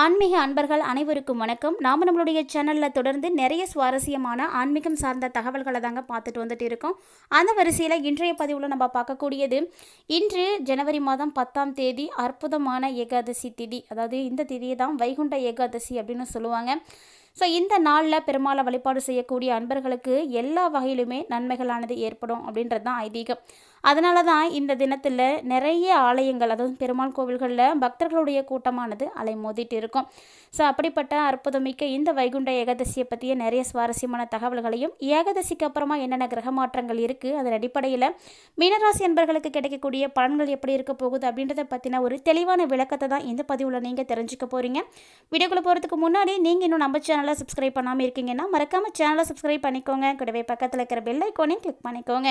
ஆன்மீக அன்பர்கள் அனைவருக்கும் வணக்கம். நாம் நம்மளுடைய சேனலில் தொடர்ந்து நிறைய சுவாரஸ்யமான ஆன்மீகம் சார்ந்த தகவல்களை தாங்க பார்த்துட்டு வந்துட்டு இருக்கோம். அந்த வரிசையில் இன்றைய பதிவில் நம்ம பார்க்கக்கூடியது இன்று ஜனவரி மாதம் பத்தாம் தேதி அற்புதமான ஏகாதசி திதி அதாவது இந்த திதியை தான் வைகுண்ட ஏகாதசி அப்படின்னு சொல்லுவாங்க. ஸோ இந்த நாளில் பெருமாளை வழிபாடு செய்யக்கூடிய அன்பர்களுக்கு எல்லா வகையிலுமே நன்மைகளானது ஏற்படும் அப்படின்றது தான் ஐதீகம். அதனால தான் இந்த தினத்தில் நிறைய ஆலயங்கள் அதாவது பெருமாள் கோவில்களில் பக்தர்களுடைய கூட்டமானது அலைமோதிட்டு இருக்கும் ஸோ அப்படிப்பட்ட அற்புதமிக்க இந்த வைகுண்ட ஏகாதசியை பற்றிய நிறைய சுவாரஸ்யமான தகவல்களையும் ஏகாதசிக்கு அப்புறமா என்னென்ன கிரக மாற்றங்கள் இருக்குது அதன் அடிப்படையில் மீனராசி என்பர்களுக்கு கிடைக்கக்கூடிய பலன்கள் எப்படி இருக்க போகுது அப்படின்றத பற்றின ஒரு தெளிவான விளக்கத்தை தான் இந்த பதிவில் நீங்கள் தெரிஞ்சுக்க போகிறீங்க வீடியோக்குள்ளே போகிறதுக்கு முன்னாடி நீங்கள் இன்னும் நம்ம சேனலை சப்ஸ்கிரைப் பண்ணாமல் இருக்கீங்கன்னா மறக்காமல் சேனலை சப்ஸ்கிரைப் பண்ணிக்கோங்க. கூடவே பக்கத்தில் இருக்கிற பெல் ஐக்கோனையும் கிளிக் பண்ணிக்கோங்க.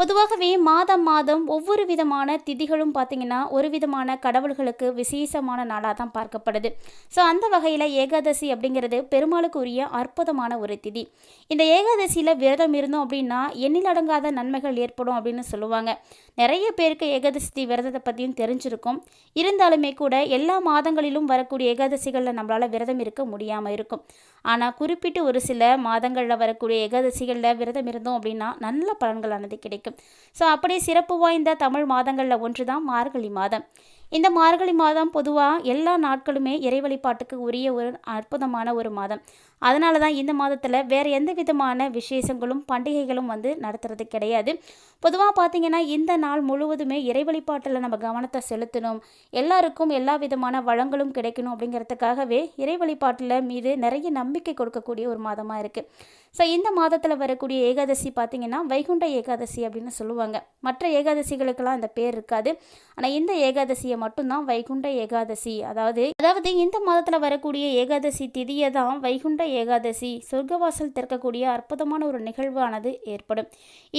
பொதுவாகவே மாதம் மாதம் ஒவ்வொரு விதமான திதிகளும் பார்த்திங்கன்னா ஒரு விதமான கடவுள்களுக்கு விசேஷமான நாளாக தான் பார்க்கப்படுது. ஸோ அந்த வகையில் ஏகாதசி அப்படிங்கிறது பெருமாளுக்கு உரிய அற்புதமான ஒரு திதி. இந்த ஏகாதசியில் விரதம் இருந்தோம் அப்படின்னா எண்ணிலடங்காத நன்மைகள் ஏற்படும் அப்படின்னு சொல்லுவாங்க. நிறைய பேருக்கு ஏகாதசி விரதத்தை பற்றியும் தெரிஞ்சிருக்கும். இருந்தாலுமே கூட எல்லா மாதங்களிலும் வரக்கூடிய ஏகாதசிகளில் நம்மளால் விரதம் இருக்க முடியாமல் இருக்கும். ஆனால் குறிப்பிட்டு ஒரு சில மாதங்களில் வரக்கூடிய ஏகாதசிகளில் விரதம் இருந்தோம் அப்படின்னா நல்ல பலன்களானது கிடைக்கும். ஸோ அப்படி சிறப்பு வாய்ந்த தமிழ் மாதங்களில் ஒன்று தான் மார்கழி மாதம். இந்த மார்கழி மாதம் பொதுவாக எல்லா நாட்களுமே இறை வழிபாட்டுக்கு உரிய ஒரு அற்புதமான ஒரு மாதம். அதனால தான் இந்த மாதத்தில் வேறு எந்த விதமான விசேஷங்களும் பண்டிகைகளும் வந்து நடத்துறது கிடையாது. பொதுவாக பார்த்திங்கன்னா இந்த நாள் முழுவதுமே இறை வழிபாட்டில் நம்ம கவனத்தை செலுத்தணும். எல்லாருக்கும் எல்லா விதமான வளங்களும் கிடைக்கணும் அப்படிங்கிறதுக்காகவே இறை வழிபாட்டில் மீது நிறைய நம்பிக்கை கொடுக்கக்கூடிய ஒரு மாதமாக இருக்குது ஸோ இந்த மாதத்தில் வரக்கூடிய ஏகாதசி பார்த்திங்கன்னா வைகுண்ட ஏகாதசி அப்படின்னு சொல்லுவாங்க. மற்ற ஏகாதசிகளுக்கெல்லாம் இந்த பேர் இருக்காது. ஆனால் இந்த ஏகாதசியை மட்டும்தான் வைகுண்ட ஏகாதசி. அதாவது அதாவது இந்த மாதத்தில் வரக்கூடிய ஏகாதசி திதியை தான் வைகுண்ட ஏகாதசி சொர்க்கவாசல் திறக்கக்கூடிய அற்புதமான ஒரு நிகழ்வானது ஏற்படும்.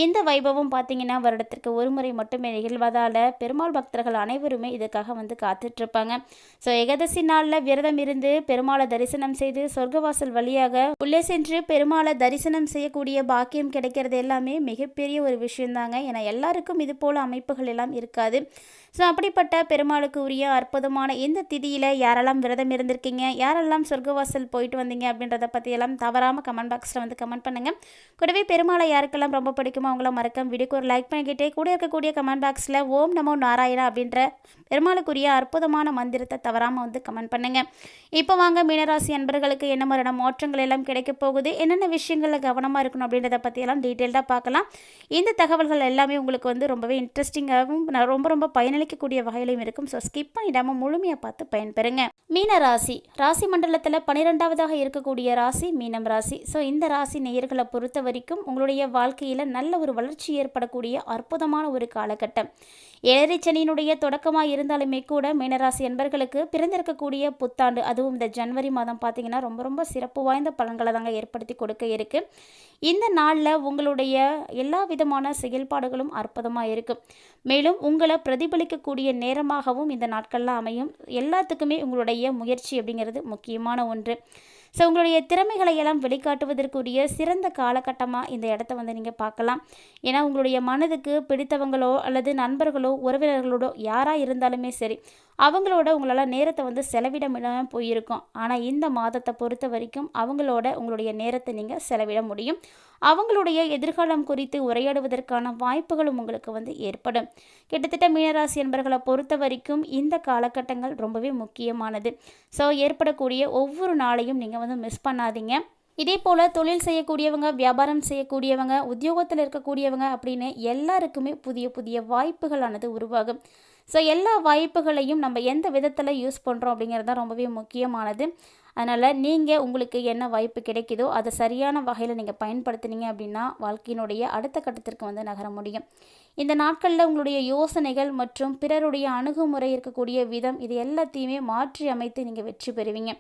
இந்த வைபவம் பார்த்தீங்கன்னா வருடத்திற்கு ஒரு முறை மட்டுமே நிகழ்வதால் பெருமாள் பக்தர்கள் அனைவருமே இதுக்காக வந்து காத்துட்ருப்பாங்க. ஸோ ஏகாதசி நாளில் விரதம் இருந்து பெருமாளை தரிசனம் செய்து சொர்க்கவாசல் வழியாக உள்ளே சென்று பெருமாளை தரிசனம் செய்யக்கூடிய பாக்கியம் கிடைக்கிறது எல்லாமே மிகப்பெரிய ஒரு விஷயந்தாங்க. ஏன்னா எல்லாருக்கும் இது போல் அமைப்புகள் எல்லாம் இருக்காது. ஸோ அப்படிப்பட்ட பெருமாளுக்கு உரிய அற்புதமான இந்த திதியில் யாரெல்லாம் விரதம் இருந்திருக்கீங்க? யாரெல்லாம் சொர்க்கவாசல் போயிட்டு வந்தீங்க அப்படின்றத பற்றியெல்லாம் தவறாமல் கமெண்ட் பாக்ஸில் வந்து கமெண்ட் பண்ணுங்கள் கூடவே பெருமாளை யாருக்கெல்லாம் ரொம்ப பிடிக்குமோ அவங்கள மறக்காம வீடியோக்கு ஒரு லைக் பண்ணிக்கிட்டே கூட இருக்கக்கூடிய கமெண்ட் பாக்ஸில் ஓம் நமோ நாராயணா அப்படின்ற பெருமாளுக்குரிய அற்புதமான மந்திரத்தை தவறாமல் வந்து கமெண்ட் பண்ணுங்கள் இப்போ வாங்க மீனராசி அன்பர்களுக்கு என்ன மாதிரியான மாற்றங்கள் எல்லாம் கிடைக்க போகுது? என்னென்ன விஷயங்களில் கவனமாக இருக்கணும் அப்படின்றத பற்றியெல்லாம் டீட்டெயில்டாக பார்க்கலாம். இந்த தகவல்கள் எல்லாமே உங்களுக்கு வந்து ரொம்பவே இன்ட்ரெஸ்டிங்காகவும் ரொம்ப ரொம்ப பயனளிக்கக்கூடிய வகையிலும் இருக்கும். ஸோ ஸ்கிப் பண்ணிடாமல் முழுமையாக பார்த்து பயன்பெறுங்க. மீன ராசி ராசி மண்டலத்தில் பன்னிரெண்டாவதாக இருக்கக்கூடிய ராசி மீனம் ராசி. ஸோ இந்த ராசி நேயர்களை பொறுத்த வரைக்கும் உங்களுடைய வாழ்க்கையில் நல்ல ஒரு வளர்ச்சி ஏற்படக்கூடிய அற்புதமான ஒரு காலகட்டம். ஏழரைச்சனியினுடைய தொடக்கமாக இருந்தாலுமே கூட மீனராசி என்பர்களுக்கு பிறந்திருக்கக்கூடிய புத்தாண்டு அதுவும் இந்த ஜனவரி மாதம் பார்த்தீங்கன்னா ரொம்ப ரொம்ப சிறப்பு வாய்ந்த பலன்களை தாங்க ஏற்படுத்தி கொடுக்க இருக்குது இந்த நாளில் உங்களுடைய எல்லா விதமான செயல்பாடுகளும் அற்புதமாக இருக்கும் மேலும் உங்களை பிரதிபலிக்கக்கூடிய நேரமாகவும் இந்த நாட்களில் அமையும். எல்லாத்துக்குமே உங்களுடைய முயற்சி அப்படிங்கிறது முக்கியமான ஒன்று. ஸோ உங்களுடைய திறமைகளை எல்லாம் வெளிக்காட்டுவதற்குரிய சிறந்த காலகட்டமாக இந்த இடத்த வந்து நீங்கள் பார்க்கலாம். ஏன்னா உங்களுடைய மனதுக்கு பிடித்தவங்களோ அல்லது நண்பர்களோ உறவினர்களோடோ யாராக இருந்தாலுமே சரி அவங்களோட உங்களால் நேரத்தை வந்து செலவிட முடியாமல் போயிருக்கும். ஆனால் இந்த மாதத்தை பொறுத்த வரைக்கும் அவங்களோட உங்களுடைய நேரத்தை நீங்கள் செலவிட முடியும். அவங்களுடைய எதிர்காலம் குறித்து உரையாடுவதற்கான வாய்ப்புகளும் உங்களுக்கு வந்து ஏற்படும். கிட்டத்தட்ட மீனராசி என்பர்களை பொறுத்த வரைக்கும் இந்த காலகட்டங்கள் ரொம்பவே முக்கியமானது. ஸோ ஏற்படக்கூடிய ஒவ்வொரு நாளையும் நீங்கள் வந்து மிஸ் பண்ணாதீங்க. இதே போல் தொழில் செய்யக்கூடியவங்க வியாபாரம் செய்யக்கூடியவங்க உத்தியோகத்தில் இருக்கக்கூடியவங்க அப்படின்னு எல்லாருக்குமே புதிய புதிய வாய்ப்புகளானது உருவாகும். ஸோ எல்லா வாய்ப்புகளையும் நம்ம எந்த விதத்தில் யூஸ் பண்ணுறோம் அப்படிங்கிறது தான் ரொம்பவே முக்கியமானது. அதனால் நீங்கள் உங்களுக்கு என்ன வாய்ப்பு கிடைக்குதோ அதை சரியான வகையில் நீங்கள் பயன்படுத்தினீங்க அப்படின்னா வாழ்க்கையினுடைய அடுத்த கட்டத்திற்கு வந்து நகர முடியும். இந்த நாட்களில் உங்களுடைய யோசனைகள் மற்றும் பிறருடைய அணுகுமுறை இருக்கக்கூடிய விதம் இது எல்லாத்தையுமே மாற்றி அமைத்து நீங்கள் வெற்றி பெறுவீங்க.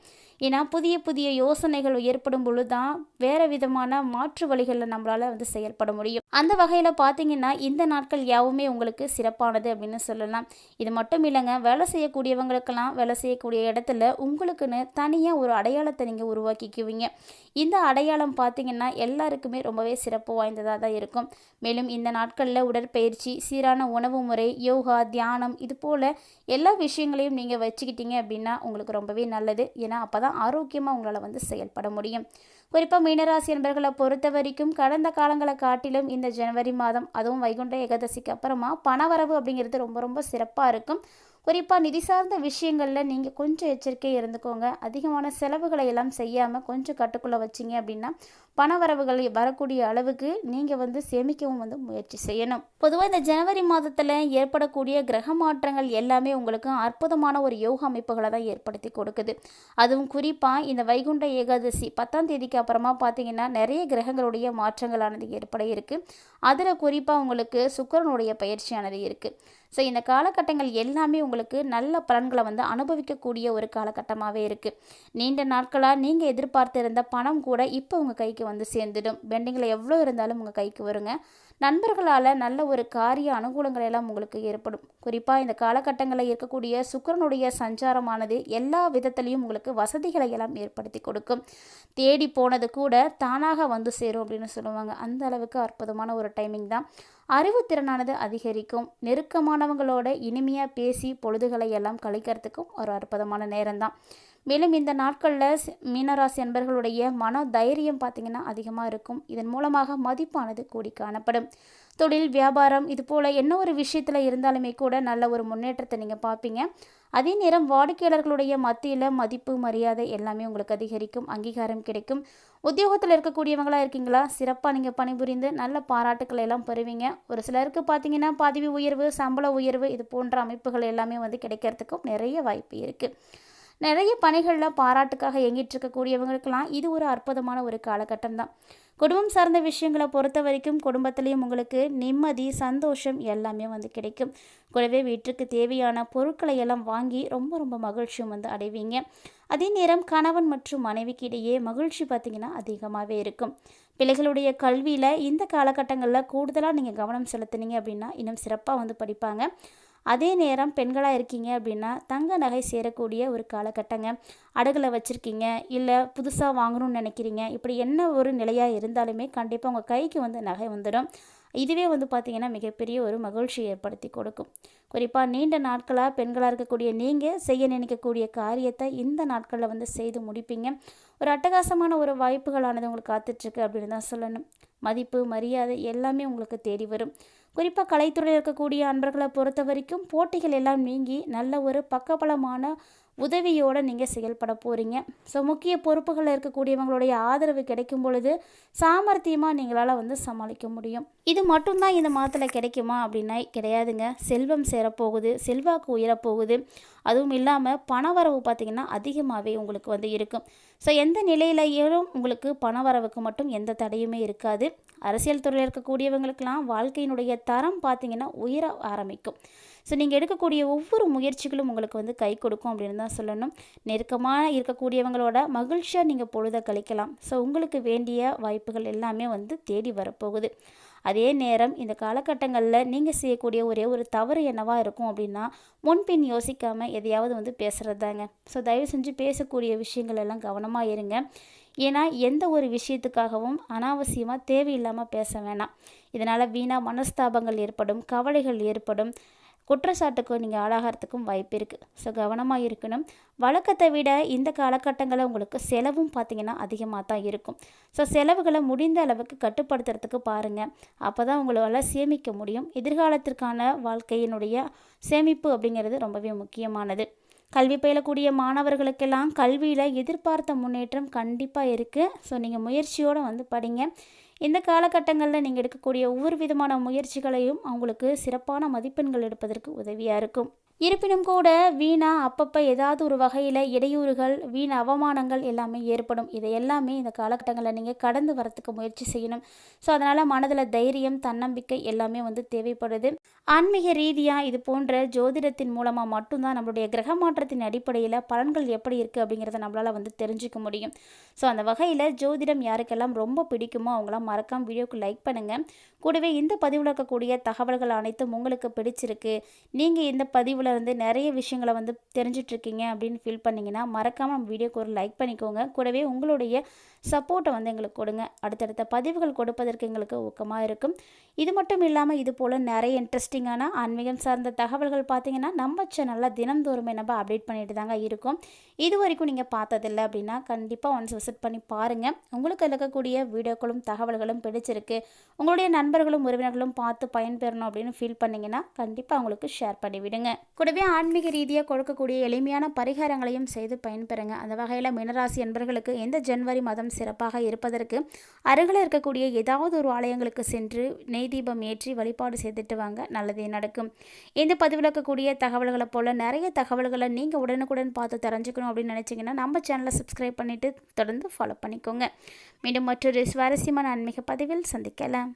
ஏன்னா புதிய புதிய யோசனைகள் ஏற்படும் பொழுது தான் வேறு விதமான மாற்று வழிகளில் நம்மளால் வந்து செயல்பட முடியும். அந்த வகையில் பார்த்தீங்கன்னா இந்த நாட்கள் யாவுமே உங்களுக்கு சிறப்பானது அப்படின்னு சொல்லலாம். இது மட்டும் இல்லைங்க வேலை செய்யக்கூடியவங்களுக்கெல்லாம் வேலை செய்யக்கூடிய இடத்துல உங்களுக்குன்னு தனியாக ஒரு அடையாளத்தை நீங்கள் உருவாக்கிக்குவீங்க. இந்த அடையாளம் பார்த்தீங்கன்னா எல்லாருக்குமே ரொம்பவே சிறப்பு வாய்ந்ததாக தான் இருக்கும். மேலும் இந்த நாட்களில் உடற்பயிற்சி சீரான உணவு முறை யோகா தியானம் இது போல் எல்லா விஷயங்களையும் நீங்கள் வச்சுக்கிட்டீங்க அப்படின்னா உங்களுக்கு ரொம்பவே நல்லது. ஏன்னா அப்போ தான் ஆரோக்கியமாக உங்களால் வந்து செயல்பட முடியும். குறிப்பாக மீனராசி என்பர்களை பொறுத்த வரைக்கும் கடந்த காலங்களை காட்டிலும் இந்த ஜனவரி மாதம் அதுவும் வைகுண்ட ஏகாதசிக்கு அப்புறமா பணவரவு அப்படிங்கிறது ரொம்ப ரொம்ப சிறப்பாக இருக்கும். குறிப்பாக நிதி சார்ந்த விஷயங்களில் நீங்கள் கொஞ்சம் எச்சரிக்கை இருந்துக்கோங்க. அதிகமான செலவுகளை எல்லாம் செய்யாமல் கொஞ்சம் கட்டுக்குள்ளே வச்சிங்க அப்படின்னா பண வரவுகள் வரக்கூடிய அளவுக்கு நீங்கள் வந்து சேமிக்கவும் வந்து முயற்சி செய்யணும். பொதுவாக இந்த ஜனவரி மாதத்தில் ஏற்படக்கூடிய கிரக மாற்றங்கள் எல்லாமே உங்களுக்கு அற்புதமான ஒரு யோக அமைப்புகளை தான் ஏற்படுத்தி கொடுக்குது. அதுவும் குறிப்பாக இந்த வைகுண்ட ஏகாதசி பத்தாம் தேதிக்கு அப்புறமா பார்த்தீங்கன்னா நிறைய கிரகங்களுடைய மாற்றங்களானது ஏற்பட இருக்குது அதில் குறிப்பாக உங்களுக்கு சுக்கரனுடைய பயிற்சியானது இருக்குது ஸோ இந்த காலகட்டங்கள் எல்லாமே உங்களுக்கு நல்ல பலன்களை வந்து அனுபவிக்கக்கூடிய ஒரு காலகட்டமாகவே இருக்குது நீண்ட நாட்களாக நீங்கள் எதிர்பார்த்து இருந்த பணம் கூட இப்போ உங்கள் கைக்கு வந்து சேர்ந்துடும். பெண்டிங்கில் எவ்வளோ இருந்தாலும் உங்கள் கைக்கு வருங்க. நண்பர்களால் நல்ல ஒரு காரிய அனுகூலங்கள் எல்லாம் உங்களுக்கு ஏற்படும். குறிப்பாக இந்த காலகட்டங்களில் இருக்கக்கூடிய சுக்கரனுடைய சஞ்சாரமானது எல்லா விதத்திலையும் உங்களுக்கு வசதிகளை எல்லாம் ஏற்படுத்தி கொடுக்கும். தேடி போனது கூட தானாக வந்து சேரும் அப்படின்னு சொல்லுவாங்க. அந்த அளவுக்கு அற்புதமான ஒரு டைமிங் தான். அறிவுத்திறனானது அதிகரிக்கும். நெருக்கமானவங்களோட இனிமையாக பேசி பொழுதுகளை எல்லாம் கழிக்கிறதுக்கும் ஒரு அற்புதமான நேரம்தான் மேலும் இந்த நாட்களில் மீனராசி அன்பர்களுடைய மன தைரியம் பார்த்திங்கன்னா அதிகமாக இருக்கும். இதன் மூலமாக மதிப்பானது கூடி காணப்படும். தொழில் வியாபாரம் இது போல் என்ன ஒரு விஷயத்தில் இருந்தாலுமே கூட நல்ல ஒரு முன்னேற்றத்தை நீங்கள் பார்ப்பீங்க அதே நேரம் வாடிக்கையாளர்களுடைய மத்தியில் மதிப்பு மரியாதை எல்லாமே உங்களுக்கு அதிகரிக்கும். அங்கீகாரம் கிடைக்கும். உத்தியோகத்தில் இருக்கக்கூடியவங்களாக இருக்கீங்களா? சிறப்பாக நீங்கள் பணிபுரிந்து நல்ல பாராட்டுக்களை எல்லாம் பெறுவீங்க. ஒரு சிலருக்கு பார்த்தீங்கன்னா பதவி உயர்வு சம்பள உயர்வு இது போன்ற அமைப்புகள் எல்லாமே வந்து கிடைக்கிறதுக்கும் நிறைய வாய்ப்பு இருக்குது நிறைய பணிகளில் பாராட்டுக்காக எங்கிட்டு இருக்கக்கூடியவங்களுக்கெல்லாம் இது ஒரு அற்புதமான ஒரு காலகட்டம் தான் குடும்பம் சார்ந்த விஷயங்களை பொறுத்த வரைக்கும் குடும்பத்துலேயும் உங்களுக்கு நிம்மதி சந்தோஷம் எல்லாமே வந்து கிடைக்கும். கூடவே வீட்டுக்கு தேவையான பொருட்களை எல்லாம் வாங்கி ரொம்ப ரொம்ப மகிழ்ச்சியும் வந்து அடைவீங்க. அதே நேரம் கணவன் மற்றும் மனைவிக்கு இடையே மகிழ்ச்சி பார்த்திங்கன்னா அதிகமாகவே இருக்கும். பிள்ளைகளுடைய கல்வியில் இந்த காலகட்டங்களில் கூடுதலாக நீங்கள் கவனம் செலுத்துனீங்க அப்படின்னா இன்னும் சிறப்பாக வந்து படிப்பாங்க. அதே நேரம் பெண்களாக இருக்கீங்க அப்படின்னா தங்க நகை சேரக்கூடிய ஒரு காலகட்டங்க. அடகுல வச்சுருக்கீங்க இல்லை புதுசாக வாங்கணும்னு நினைக்கிறீங்க. இப்படி என்ன ஒரு நிலையாக இருந்தாலுமே கண்டிப்பாக உங்கள் கைக்கு வந்து நகை வந்துடும். இதுவே வந்து பார்த்திங்கன்னா மிகப்பெரிய ஒரு மகிழ்ச்சி ஏற்படுத்தி கொடுக்கும். குறிப்பாக நீண்ட நாட்களாக பெண்களாக இருக்கக்கூடிய நீங்கள் செய்ய நினைக்கக்கூடிய காரியத்தை இந்த நாட்களில் வந்து செய்து முடிப்பீங்க. ஒரு அட்டகாசமான ஒரு வாய்ப்புகளானது உங்களுக்கு காத்துட்ருக்கு அப்படின்னு தான் சொல்லணும். மதிப்பு மரியாதை எல்லாமே உங்களுக்கு தேடி வரும். குறிப்பாக கலைத்துறையில் இருக்கக்கூடிய அன்பர்களை பொறுத்த வரைக்கும் போட்டிகள் எல்லாம் நீங்கி நல்ல ஒரு பக்கபலமான உதவியோடு நீங்கள் செயல்பட போகிறீங்க ஸோ முக்கிய பொறுப்புகளில் இருக்கக்கூடியவங்களுடைய ஆதரவு கிடைக்கும் பொழுது சாமர்த்தியமாக நீங்களால் வந்து சமாளிக்க முடியும். இது மட்டும்தான் இந்த மாதத்தில் கிடைக்குமா? அப்படின்னா கிடையாதுங்க. செல்வம் சேரப்போகுது செல்வாக்கு உயரப்போகுது. அதுவும் இல்லாமல் பணவரவு பார்த்திங்கன்னா அதிகமாகவே உங்களுக்கு வந்து இருக்கும். ஸோ எந்த நிலையிலையும் உங்களுக்கு பணவரவுக்கு மட்டும் எந்த தடையுமே இருக்காது. அரசியல் துறையில் இருக்கக்கூடியவங்களுக்கெல்லாம் வாழ்க்கையினுடைய தரம் பார்த்திங்கன்னா உயர ஆரம்பிக்கும். ஸோ நீங்கள் எடுக்கக்கூடிய ஒவ்வொரு முயற்சிகளும் உங்களுக்கு வந்து கை கொடுக்கும் அப்படின்னு தான் சொல்லணும். நெருக்கமாக இருக்கக்கூடியவங்களோட மகிழ்ச்சியாக நீங்கள் பொழுதை கழிக்கலாம். ஸோ உங்களுக்கு வேண்டிய வாய்ப்புகள் எல்லாமே வந்து தேடி வரப்போகுது. அதே நேரம் இந்த காலகட்டங்களில் நீங்கள் செய்யக்கூடிய ஒரே ஒரு தவறு என்னவா இருக்கும் அப்படின்னா முன்பின் யோசிக்காமல் எதையாவது வந்து பேசுகிறது தாங்க ஸோ தயவு செஞ்சு பேசக்கூடிய விஷயங்கள் எல்லாம் கவனமாக இருங்க. ஏன்னா எந்த ஒரு விஷயத்துக்காகவும் அனாவசியமாக தேவையில்லாமல் பேச வேணாம். இதனால் வீணாக மனஸ்தாபங்கள் ஏற்படும் கவலைகள் ஏற்படும் குற்றச்சாட்டுக்கும் நீங்கள் ஆளாகிறதுக்கும் வாய்ப்பு இருக்குது ஸோ கவனமாக இருக்கணும். வழக்கத்தை விட இந்த காலகட்டங்களில் உங்களுக்கு செலவும் பார்த்திங்கன்னா அதிகமாக தான் இருக்கும். ஸோ செலவுகளை முடிந்த அளவுக்கு கட்டுப்படுத்துறதுக்கு பாருங்கள் அப்போ தான் உங்களால் சேமிக்க முடியும். எதிர்காலத்திற்கான வாழ்க்கையினுடைய சேமிப்பு அப்படிங்கிறது ரொம்பவே முக்கியமானது. கல்வி பயிலக்கூடிய மாணவர்களுக்கெல்லாம் கல்வியில் எதிர்பார்த்த முன்னேற்றம் கண்டிப்பாக இருக்குது ஸோ நீங்கள் முயற்சியோடு வந்து படிங்க. இந்த காலகட்டங்களில் நீங்கள் எடுக்கக்கூடிய ஒவ்வொரு விதமான முயற்சிகளையும் அவங்களுக்கு சிறப்பான மதிப்பெண்கள் எடுப்பதற்கு உதவியாக இருக்கும். இருப்பினும் கூட வீணா அப்பப்போ ஏதாவது ஒரு வகையில் இடையூறுகள் வீண் அவமானங்கள் எல்லாமே ஏற்படும். இதை எல்லாமே இந்த காலகட்டங்களில் நீங்கள் கடந்து வரத்துக்கு முயற்சி செய்யணும். ஸோ அதனால் மனதில் தைரியம் தன்னம்பிக்கை எல்லாமே வந்து தேவைப்படுது. ஆன்மீக ரீதியாக இது போன்ற ஜோதிடத்தின் மூலமாக மட்டும்தான் நம்மளுடைய கிரக மாற்றத்தின் அடிப்படையில் பலன்கள் எப்படி இருக்குது அப்படிங்கிறத நம்மளால் வந்து தெரிஞ்சுக்க முடியும். ஸோ அந்த வகையில் ஜோதிடம் யாருக்கெல்லாம் ரொம்ப பிடிக்குமோ அவங்களாம் மறக்காம வீடியோக்கு லைக் பண்ணுங்கள் கூடவே இந்த பதிவில் இருக்கக்கூடிய தகவல்கள் அனைத்தும் உங்களுக்கு பிடிச்சிருக்கு. நீங்கள் இந்த பதிவில் இருந்து நிறைய விஷயங்களை வந்து தெரிஞ்சிட்ருக்கீங்க அப்படின்னு ஃபீல் பண்ணிங்கன்னா மறக்காமல் வீடியோக்கு ஒரு லைக் பண்ணிக்கோங்க. கூடவே உங்களுடைய சப்போர்ட்டை வந்து எங்களுக்கு கொடுங்க. அடுத்தடுத்த பதிவுகள் கொடுப்பதற்கு எங்களுக்கு ஊக்கமாக இருக்கும். இது மட்டும் இல்லாமல் இது போல் நிறைய இன்ட்ரெஸ்டிங்கான ஆன்மீகம் சார்ந்த தகவல்கள் பார்த்தீங்கன்னா நம்ம சேனலில் தினந்தோறுமே நம்ம அப்டேட் பண்ணிட்டு தாங்க இருக்கோம். இது வரைக்கும் நீங்கள் பார்த்ததில்ல அப்படின்னா கண்டிப்பாக ஒன்ஸ் விசிட் பண்ணி பாருங்கள் உங்களுக்கு இருக்கக்கூடிய வீடியோக்களும் தகவல்களும் பிடிச்சிருக்கு. உங்களுடைய நண்பர்களும் உறவினர்களும் பார்த்து பயன்பெறணும் அப்படின்னு ஃபீல் பண்ணிங்கன்னா கண்டிப்பாக அவங்களுக்கு ஷேர் பண்ணி விடுங்க கூடவே ஆன்மீக ரீதியாக கொடுக்கக்கூடிய எளிமையான பரிகாரங்களையும் செய்து பயன்பெறுங்க. அந்த வகையில் மீனராசி என்பர்களுக்கு எந்த ஜனவரி மாதம் சிறப்பாக இருப்பதற்கு அருகில் இருக்கக்கூடிய ஏதாவது ஒரு ஆலயங்களுக்கு சென்று நெய் தீபம் ஏற்றி வழிபாடு செய்துட்டு வாங்க. நல்லதே நடக்கும். இந்த பதிவில் இருக்கக்கூடிய தகவல்களை போல் நிறைய தகவல்களை நீங்கள் உடனுக்குடன் பார்த்து தெரிஞ்சுக்கணும் அப்படின்னு நினச்சிங்கன்னா நம்ம சேனலை சப்ஸ்கிரைப் பண்ணிவிட்டு தொடர்ந்து ஃபாலோ பண்ணிக்கோங்க. மீண்டும் மற்றொரு சுவாரஸ்யமான ஆன்மீக பதிவில் சந்திக்கலாம்.